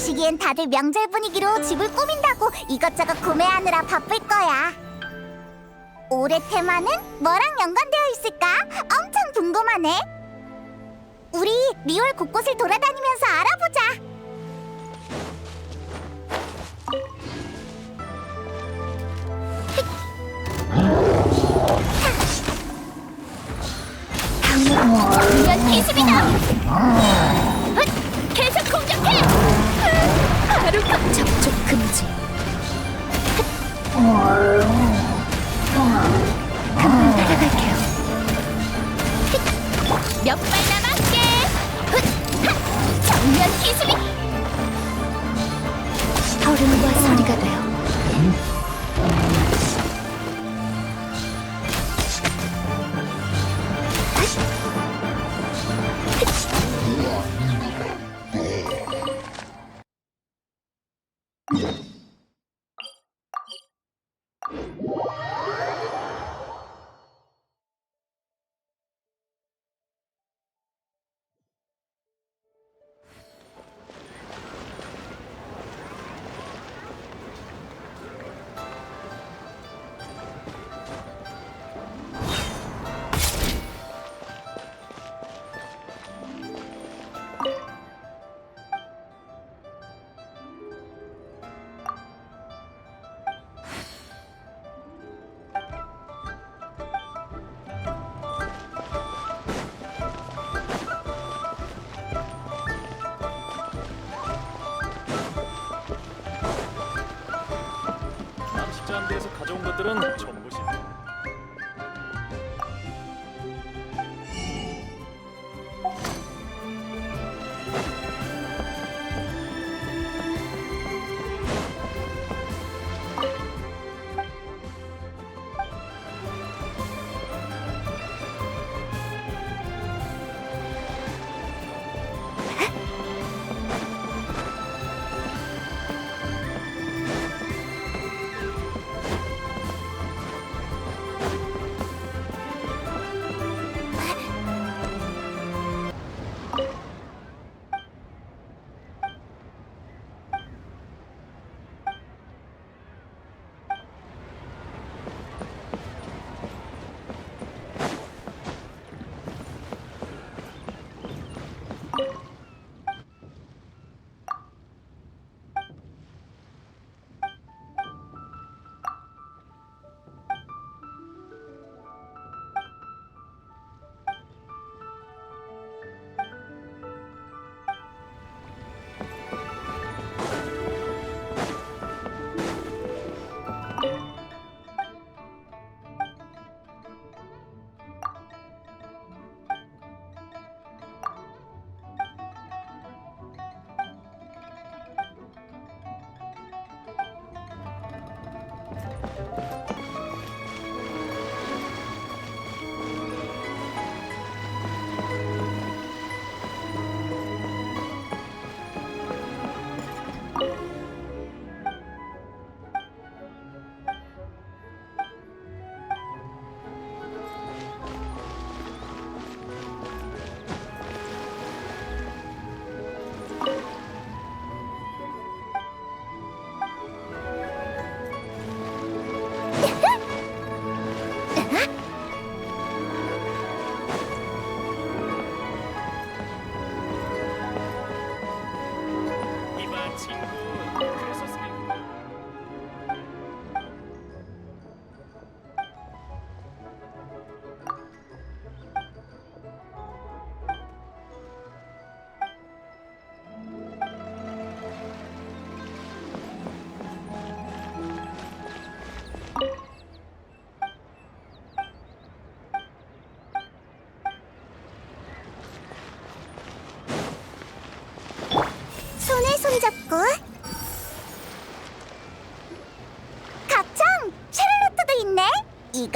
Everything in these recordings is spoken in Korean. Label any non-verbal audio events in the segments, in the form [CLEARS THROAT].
시기엔 다들 명절 분위기로 집을 꾸민다고 이것저것 구매하느라 바쁠 거야. 올해 테마는 뭐랑 연관되어 있을까? 엄청 궁금하네. 우리 리올 곳곳을 돌아다니면서 알아보자. 정면 기습이다. 접촉 금지. 금방 따라갈게요. 몇 발 남았게. 정면 기습이.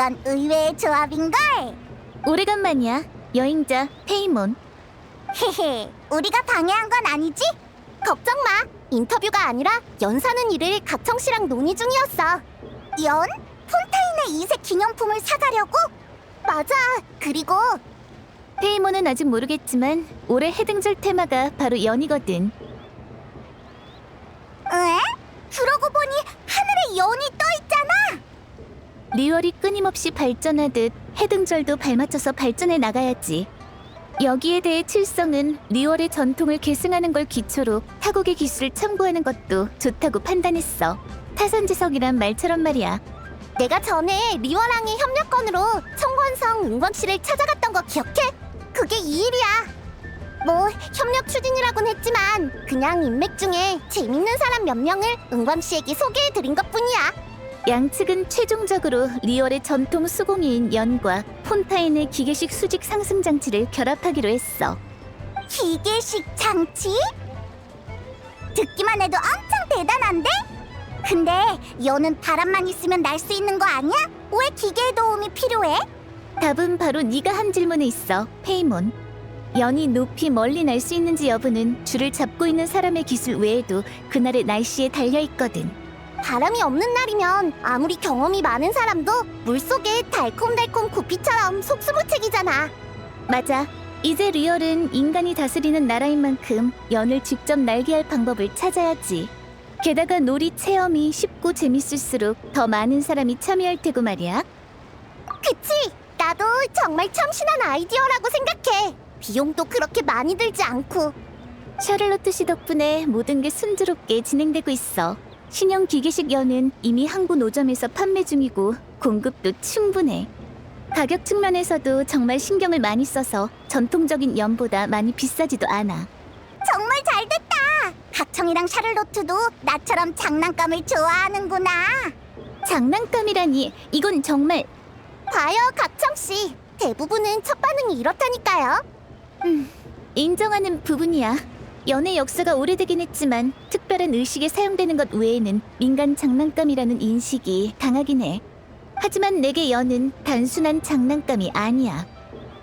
이건 의외의 조합인걸 오래간만이야. 여행자 페이몬. 헤헤 우리가 방해한 건 아니지? 걱정 마 인터뷰가 아니라 연사는 일을 각청 씨랑 논의 중이었어 연? 폰타인의 이색 기념품을 사가려고? 맞아 그리고 페이몬은 아직 모르겠지만 올해 해등절 테마가 바로 연이거든. 리월이 끊임없이 발전하듯 해등절도 발맞춰서 발전해 나가야지. 여기에 대해 칠성은 리월의 전통을 계승하는 걸 기초로 타국의 기술을 첨부하는 것도 좋다고 판단했어. 타산지석이란 말처럼 말이야. 내가 전에 리워랑의 협력권으로 청권성 은광씨를 찾아갔던 거 기억해? 그게 이 일이야. 뭐 협력 추진이라곤 했지만 그냥 인맥 중에 재밌는 사람 몇 명을 은광씨에게 소개해드린 것뿐이야. 양측은 최종적으로 리월의 전통 수공예인 연과 폰타인의 기계식 수직 상승 장치를 결합하기로 했어. 기계식 장치? 듣기만 해도 엄청 대단한데? 근데 연은 바람만 있으면 날 수 있는 거 아니야? 왜 기계의 도움이 필요해? 답은 바로 네가 한 질문에 있어, 페이몬. 연이 높이 멀리 날 수 있는지 여부는 줄을 잡고 있는 사람의 기술 외에도 그날의 날씨에 달려 있거든. 바람이 없는 날이면 아무리 경험이 많은 사람도 물속에 달콤달콤 구피처럼 속수무책이잖아. 맞아. 이제 리얼은 인간이 다스리는 나라인 만큼 연을 직접 날게 할 방법을 찾아야지. 게다가 놀이 체험이 쉽고 재밌을수록 더 많은 사람이 참여할 테고 말이야. 그치? 나도 정말 참신한 아이디어라고 생각해. 비용도 그렇게 많이 들지 않고. 샤를로트 씨 덕분에 모든 게 순조롭게 진행되고 있어. 신형 기계식 연은 이미 항구 노점에서 판매 중이고 공급도 충분해. 가격 측면에서도 정말 신경을 많이 써서 전통적인 연보다 많이 비싸지도 않아. 정말 잘 됐다. 각청이랑 샤를로트도 나처럼 장난감을 좋아하는구나. 장난감이라니 이건 정말 봐요, 각청 씨. 대부분은 첫 반응이 이렇다니까요. 인정하는 부분이야. 연의 역사가 오래되긴 했지만 특별한 의식에 사용되는 것 외에는 민간 장난감이라는 인식이 강하긴 해. 하지만 내게 연은 단순한 장난감이 아니야.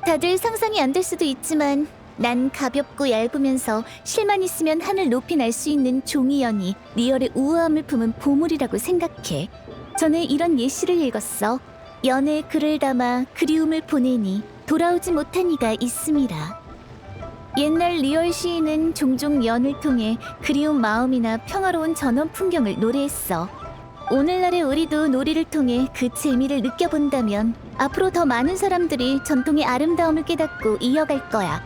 다들 상상이 안 될 수도 있지만 난 가볍고 얇으면서 실만 있으면 하늘 높이 날 수 있는 종이연이 리얼의 우아함을 품은 보물이라고 생각해. 전에 이런 예시를 읽었어. 연의 글을 담아 그리움을 보내니 돌아오지 못한 이가 있음이라. 옛날 리얼 시인은 종종 연을 통해 그리운 마음이나 평화로운 전원 풍경을 노래했어. 오늘날의 우리도 놀이를 통해 그 재미를 느껴본다면 앞으로 더 많은 사람들이 전통의 아름다움을 깨닫고 이어갈 거야.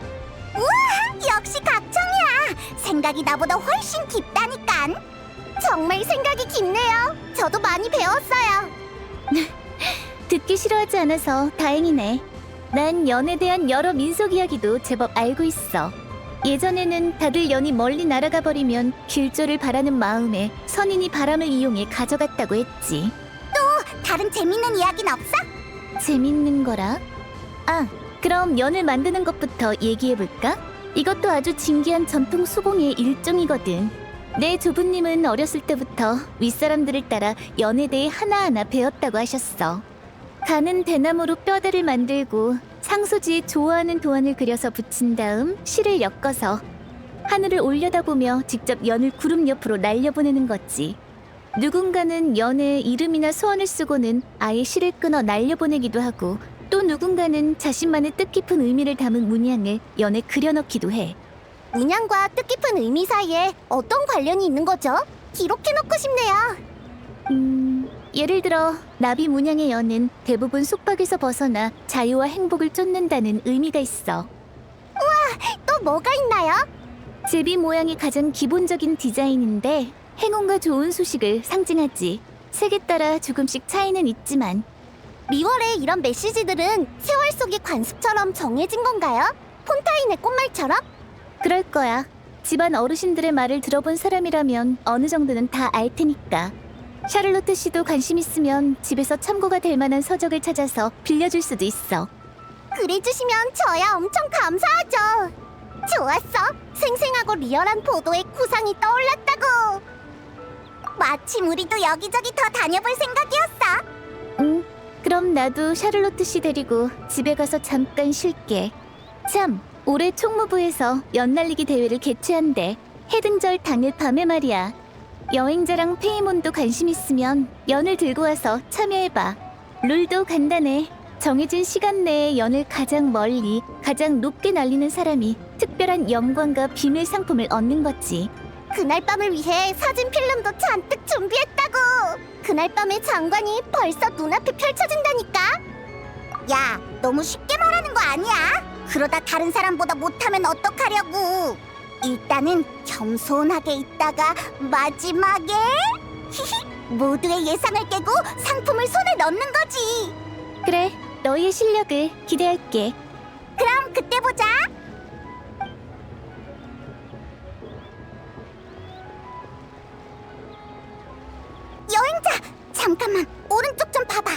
역시 각청이야. 생각이 나보다 훨씬 깊다니깐. 정말 생각이 깊네요. 저도 많이 배웠어요. [LAUGHS] 듣기 싫어하지 않아서 다행이네. 난 연에 대한 여러 민속 이야기도 제법 알고 있어. 예전에는 다들 연이 멀리 날아가 버리면 길조를 바라는 마음에 선인이 바람을 이용해 가져갔다고 했지. 다른 재밌는 이야기는 없어? 재밌는 거라? 아, 그럼 연을 만드는 것부터 얘기해볼까? 이것도 아주 진귀한 전통 수공의 일종이거든. 내 조부님은 어렸을 때부터 윗사람들을 따라 연에 대해 하나하나 배웠다고 하셨어. 가는 대나무로 뼈대를 만들고 상소지에 좋아하는 도안을 그려서 붙인 다음 실을 엮어서 하늘을 올려다보며 직접 연을 구름 옆으로 날려보내는 거지. 누군가는 연의 이름이나 소원을 쓰고는 아예 실을 끊어 날려보내기도 하고 또 누군가는 자신만의 뜻깊은 의미를 담은 문양을 연에 그려넣기도 해. 문양과 뜻깊은 의미 사이에 어떤 관련이 있는 거죠? 기록해놓고 싶네요. 음, 예를 들어 나비 문양의 연은 대부분 속박에서 벗어나 자유와 행복을 쫓는다는 의미가 있어. 또 뭐가 있나요? 제비 모양이 가장 기본적인 디자인인데 행운과 좋은 소식을 상징하지. 색에 따라 조금씩 차이는 있지만 리월의 이런 메시지들은 세월 속의 관습처럼 정해진 건가요? 폰타인의 꽃말처럼? 그럴 거야. 집안 어르신들의 말을 들어본 사람이라면 어느 정도는 다 알 테니까. 샤를로트 씨도 관심 있으면 집에서 참고가 될 만한 서적을 찾아서 빌려줄 수도 있어. 그래주시면 저야 엄청 감사하죠. 좋았어. 생생하고 리얼한 보도의 구상이 떠올랐다고. 마침 우리도 여기저기 더 다녀볼 생각이었어. 응. 그럼 나도 샤를로트 씨 데리고 집에 가서 잠깐 쉴게. 참, 올해 총무부에서 연날리기 대회를 개최한대. 해등절 당일 밤에 말이야. 여행자랑 페이몬도 관심 있으면 연을 들고 와서 참여해봐. 룰도 간단해. 정해진 시간 내에 연을 가장 멀리, 가장 높게 날리는 사람이 특별한 영광과 비밀 상품을 얻는 거지. 그날 밤을 위해 사진 필름도 잔뜩 준비했다고. 그날 밤의 장관이 벌써 눈앞에 펼쳐진다니까. 야, 너무 쉽게 말하는 거 아니야? 그러다 다른 사람보다 못하면 어떡하려고. 일단은 겸손하게 있다가 마지막에 히히 [LAUGHS] 모두의 예상을 깨고 상품을 손에 넣는 거지. 그래, 너희의 실력을 기대할게. 그럼 그때 보자. 여행자, 잠깐만 오른쪽 좀 봐봐.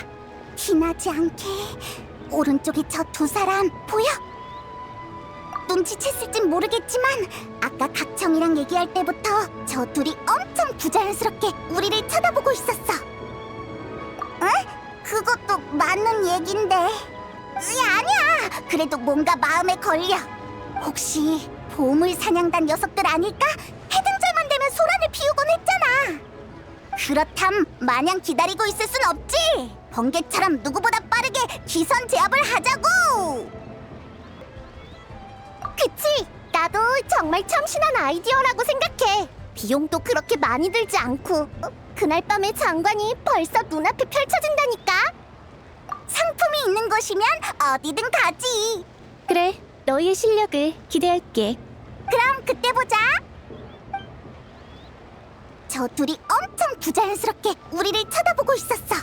티나지 않게 오른쪽에 저 두 사람 보여? 눈치챘을진 모르겠지만 아까 각청이랑 얘기할 때부터 저 둘이 엄청 부자연스럽게 우리를 쳐다보고 있었어. 응? 그것도 맞는 얘긴데. 으, 아니야. 그래도 뭔가 마음에 걸려. 혹시 보물 사냥단 녀석들 아닐까? 해등절만 되면 소란을 피우곤 했잖아. 그렇담 마냥 기다리고 있을 순 없지. 번개처럼 누구보다 빠르게 기선 제압을 하자고. 그치? 나도 정말 참신한 아이디어라고 생각해. 비용도 그렇게 많이 들지 않고 어? 그날 밤의 장관이 벌써 눈앞에 펼쳐진다니까. 상품이 있는 곳이면 어디든 가지. 그래, 너희의 실력을 기대할게. 그럼 그때 보자. 저 둘이 엄청 부자연스럽게 우리를 쳐다보고 있었어.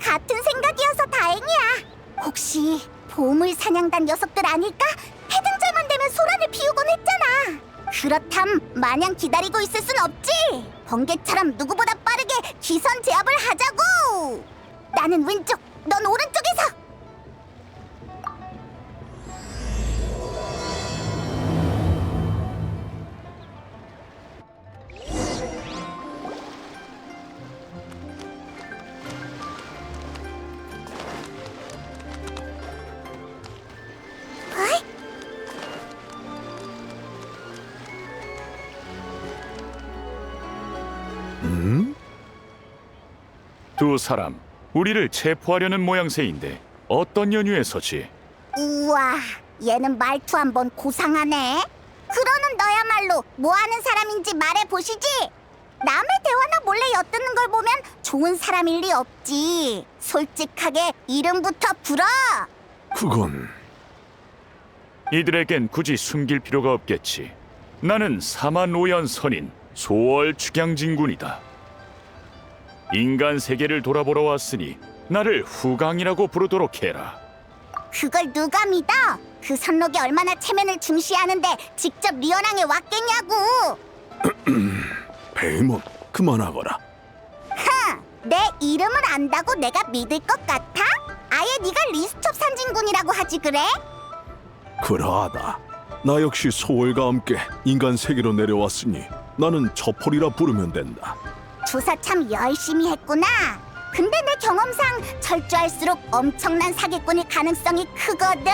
같은 생각이어서 다행이야. 혹시 보물 사냥단 녀석들 아닐까? 해등절만 되면 소란을 피우곤 했잖아. 그렇담 마냥 기다리고 있을 순 없지. 번개처럼 누구보다 빠르게 기선 제압을 하자고. 나는 왼쪽, 넌 오른쪽에서. 두 사람 우리를 체포하려는 모양새인데 어떤 연유에서지? 우와, 얘는 말투 한번 고상하네. 그러는 너야말로 뭐 하는 사람인지 말해 보시지. 남의 대화나 몰래 엿듣는 걸 보면 좋은 사람일 리 없지. 솔직하게 이름부터 불어. 그건 이들에겐 굳이 숨길 필요가 없겠지. 나는 사만 오연 선인 소월 축양진군이다. 인간 세계를 돌아보러 왔으니 나를 후강이라고 부르도록 해라. 그걸 누가 믿어? 그 선록이 얼마나 체면을 중시하는데 직접 리언왕에 왔겠냐고. [CLEARS THROAT] 베이몬 그만하거라. 내 이름을 안다고 내가 믿을 것 같아? 아예 네가 리스톱 산진군이라고 하지 그래? 그러하다. 나 역시 소월과 함께 인간 세계로 내려왔으니 나는 저폴이라 부르면 된다. 조사 참 열심히 했구나. 근데 내 경험상 철저할수록 엄청난 사기꾼일 가능성이 크거든.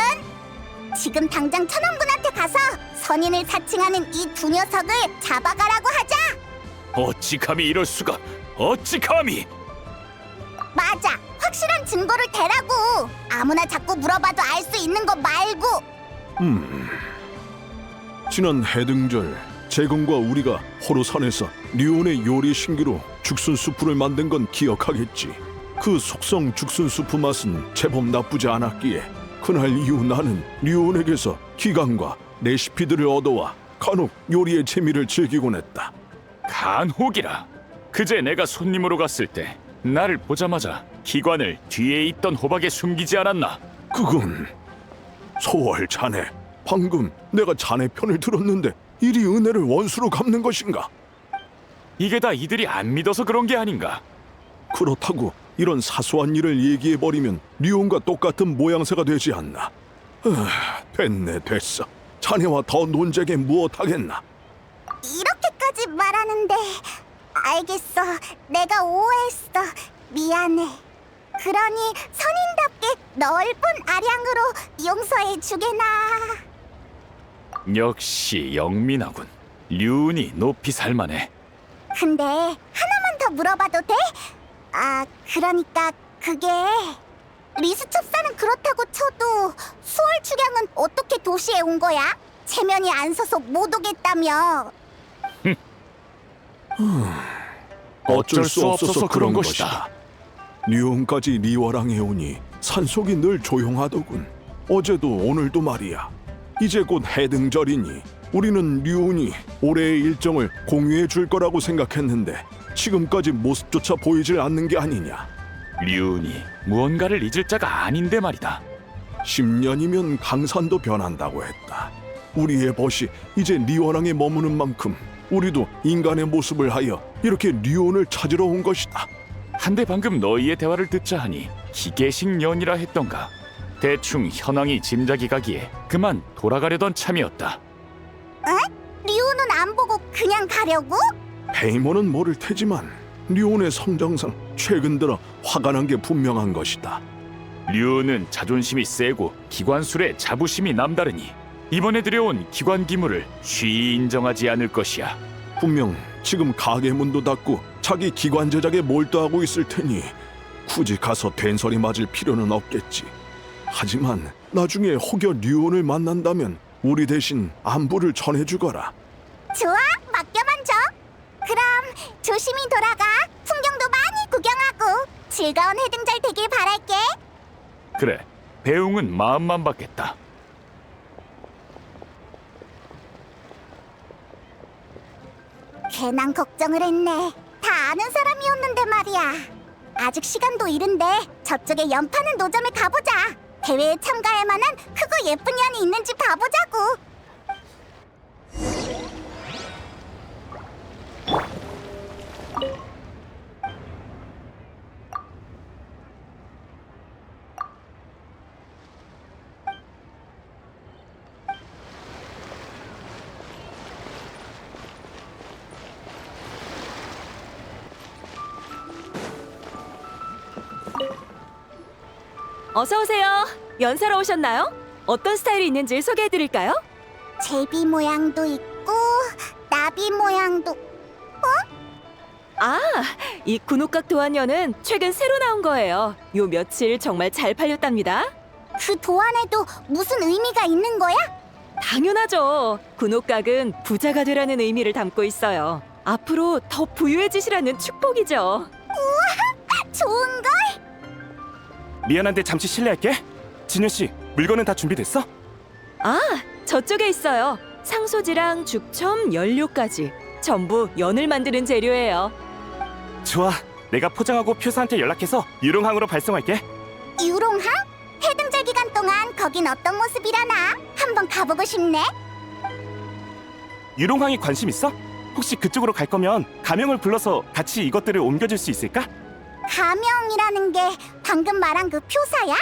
지금 당장 천원군한테 가서 선인을 사칭하는 이 두 녀석을 잡아가라고 하자. 어찌 감히 이럴 수가? 어찌 감히? 맞아. 확실한 증거를 대라고. 아무나 자꾸 물어봐도 알 수 있는 거 말고. 음. 지난 해등절 제공과 우리가 호로산에서 리온의 요리 신기로 죽순 수프를 만든 건 기억하겠지. 그 속성 죽순 수프 맛은 제법 나쁘지 않았기에 그날 이후 나는 리온에게서 기강과 레시피들을 얻어와 간혹 요리의 재미를 즐기곤 했다. 간혹이라. 그제 내가 손님으로 갔을 때 나를 보자마자 기관을 뒤에 있던 호박에 숨기지 않았나? 그건 소월 자네 방금 내가 자네 편을 들었는데 이리 은혜를 원수로 갚는 것인가? 이게 다 이들이 안 믿어서 그런 게 아닌가? 그렇다고 이런 사소한 일을 얘기해 버리면 리온과 똑같은 모양새가 되지 않나? 아, 됐네 됐어. 자네와 더 논쟁에 무엇하겠나? 이렇게까지 말하는데 알겠어. 내가 오해했어. 미안해. 그러니 선인답게 넓은 아량으로 용서해 주게나. 역시 영민하군. 륜이 높이 살만해. 근데 하나만 더 물어봐도 돼? 아, 그러니까 그게 리스첩사는 그렇다고 쳐도 수월 축양은 어떻게 도시에 온 거야? 체면이 안 서서 못 오겠다며. 어쩔 수 없어서 그런 것이다. 류온까지 리와랑 해오니 산속이 늘 조용하더군. 어제도 오늘도 말이야. 이제 곧 해등절이니 우리는 류온이 올해의 일정을 공유해 줄 거라고 생각했는데 지금까지 모습조차 보이질 않는 게 아니냐. 류운이 무언가를 잊을 자가 아닌데 말이다. 10년이면 강산도 변한다고 했다. 우리의 벗이 이제 리원왕에 머무는 만큼 우리도 인간의 모습을 하여 이렇게 류온을 찾으러 온 것이다. 한데 방금 너희의 대화를 듣자 하니 기계식 년이라 했던가. 대충 현황이 짐작이 가기에 그만 돌아가려던 참이었다. 리오는 안 보고 그냥 가려고? 페이몬은 모를 테지만 류온의 성장상 최근 들어 화가 난 게 분명한 것이다. 류는 자존심이 세고 기관술에 자부심이 남다르니 이번에 들여온 기관 기물을 쉬이 인정하지 않을 것이야. 분명 지금 가게 문도 닫고 자기 기관 제작에 몰두하고 있을 테니 굳이 가서 된소리 맞을 필요는 없겠지. 하지만 나중에 혹여 류온을 만난다면 우리 대신 안부를 전해주거라. 좋아, 맡겨만 줘. 그럼 조심히 돌아가. 풍경도 많이 구경하고 즐거운 해등절 되길 바랄게. 그래, 배웅은 마음만 받겠다. 괜한 걱정을 했네. 다 아는 사람이었는데 말이야. 아직 시간도 이른데 저쪽에 연파는 노점에 가보자. 대회에 참가할 만한 크고 예쁜 년이 있는지 봐보자고. 어서 오세요. 연사로 오셨나요? 어떤 스타일이 있는지 소개해 드릴까요? 제비 모양도 있고 나비 모양도 아, 이 군옥각 도안녀는 최근 새로 나온 거예요. 요 며칠 정말 잘 팔렸답니다. 그 도안에도 무슨 의미가 있는 거야? 당연하죠. 군옥각은 부자가 되라는 의미를 담고 있어요. 앞으로 더 부유해지시라는 축복이죠. 미안한데 잠시 실례할게. 진현 씨, 물건은 다 준비됐어? 아, 저쪽에 있어요. 상소지랑 죽첨, 연료까지 전부 연을 만드는 재료예요. 좋아. 내가 포장하고 표사한테 연락해서 유롱항으로 발송할게. 유롱항? 해등절 기간 동안 거긴 어떤 모습이라나? 한번 가보고 싶네. 유롱항에 관심 있어? 혹시 그쪽으로 갈 거면 가명을 불러서 같이 이것들을 옮겨줄 수 있을까? 가명이라는 게 방금 말한 그 표사야?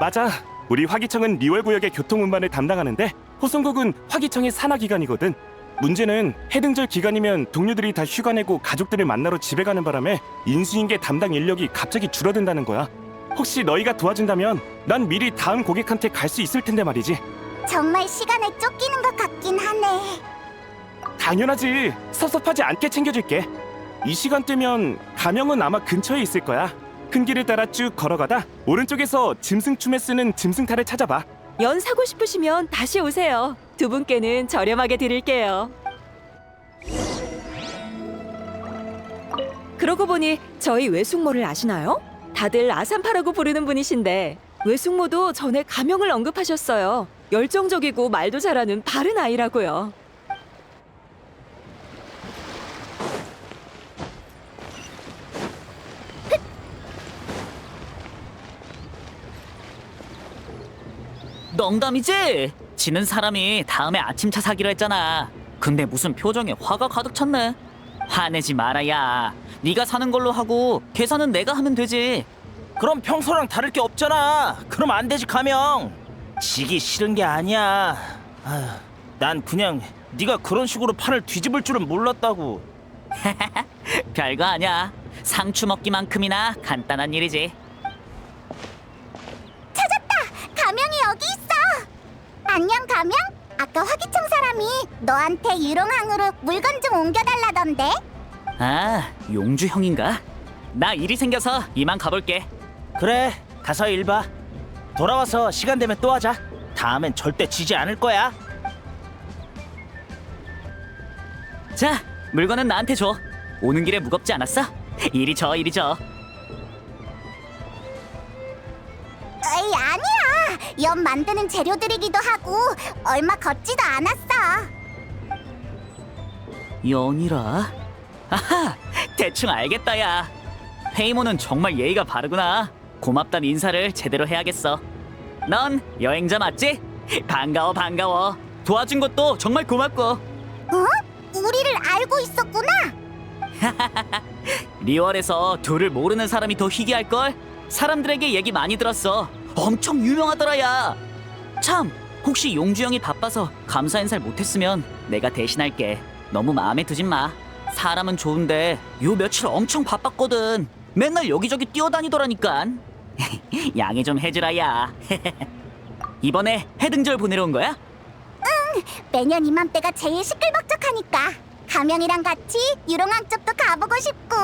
맞아. 우리 화기청은 리월 구역의 교통 운반을 담당하는데 호송국은 화기청의 산하 기관이거든. 문제는 해등절 기간이면 동료들이 다 휴가 내고 가족들을 만나러 집에 가는 바람에 인수인계 담당 인력이 갑자기 줄어든다는 거야. 혹시 너희가 도와준다면 난 미리 다음 고객한테 갈 수 있을 텐데 말이지. 정말 시간에 쫓기는 것 같긴 하네. 당연하지. 섭섭하지 않게 챙겨줄게. 이 시간대면 가명은 아마 근처에 있을 거야. 큰 길을 따라 쭉 걸어가다 오른쪽에서 짐승춤에 쓰는 짐승탈을 찾아봐. 연 사고 싶으시면 다시 오세요. 두 분께는 저렴하게 드릴게요. 그러고 보니 저희 외숙모를 아시나요? 다들 아산파라고 부르는 분이신데 외숙모도 전에 가명을 언급하셨어요. 열정적이고 말도 잘하는 바른 아이라고요. 농담이지? 지는 사람이 다음에 아침차 사기로 했잖아. 근데 무슨 표정에 화가 가득 찼네. 화내지 말아야. 네가 사는 걸로 하고 계산은 내가 하면 되지. 그럼 평소랑 다를 게 없잖아. 그럼 안 되지 가명. 지기 싫은 게 아니야. 아휴, 난 그냥 네가 그런 식으로 판을 뒤집을 줄은 몰랐다고. [LAUGHS] 별거 아니야. 상추 먹기만큼이나 간단한 일이지. 가명이 여기 있어. 안녕 가명? 아까 화기청 사람이 너한테 유롱항으로 물건 좀 옮겨달라던데. 아, 용주 형인가? 나 일이 생겨서 이만 가볼게. 그래, 가서 일 봐. 돌아와서 시간 되면 또 하자. 다음엔 절대 지지 않을 거야. 자, 물건은 나한테 줘. 오는 길에 무겁지 않았어? 이리 저 이리 저. 에이 아니야 연 만드는 재료들이기도 하고 얼마 걷지도 않았어 연이라? 아하, 대충 알겠다 야. 페이모는 정말 예의가 바르구나. 고맙단 인사를 제대로 해야겠어. 넌 여행자 맞지? 반가워 반가워. 도와준 것도 정말 고맙고. 어? 우리를 알고 있었구나 [LAUGHS] 리월에서 둘을 모르는 사람이 더 희귀할 걸. 사람들에게 얘기 많이 들었어. 엄청 유명하더라 야. 참, 혹시 용주 형이 바빠서 감사 인사를 못했으면 내가 대신할게. 너무 마음에 두진 마. 사람은 좋은데 요 며칠 엄청 바빴거든. 맨날 여기저기 뛰어다니더라니깐. [LAUGHS] 양해 좀 해주라 야. [LAUGHS] 이번에 해등절 보내러 온 거야? 매년 이맘때가 제일 시끌벅적하니까 가명이랑 같이 유롱왕 쪽도 가보고 싶고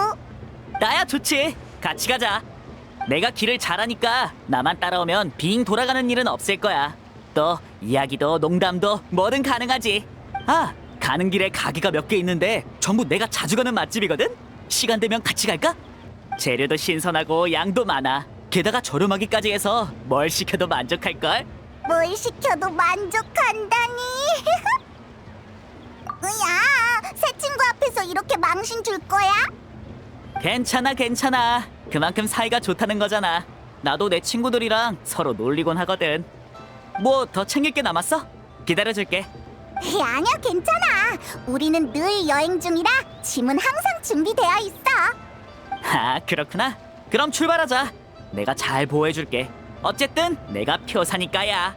나야 좋지. 같이 가자. 내가 길을 잘하니까 나만 따라오면 빙 돌아가는 일은 없을 거야. 또 이야기도 농담도 뭐든 가능하지. 아, 가는 길에 가게가 몇 개 있는데 전부 내가 자주 가는 맛집이거든. 시간 되면 같이 갈까? 재료도 신선하고 양도 많아. 게다가 저렴하기까지 해서 뭘 시켜도 만족할 걸. 뭘 시켜도 만족한다니 [LAUGHS] 야, 새 친구 앞에서 이렇게 망신 줄 거야? 괜찮아, 괜찮아. 그만큼 사이가 좋다는 거잖아. 나도 내 친구들이랑 서로 놀리곤 하거든. 뭐 더 챙길 게 남았어? 기다려줄게. 에이, [LAUGHS] 아니야 괜찮아 우리는 늘 여행 중이라 짐은 항상 준비되어 있어 아, 그렇구나. 그럼 출발하자. 내가 잘 보호해줄게. 어쨌든 내가 표사니까야.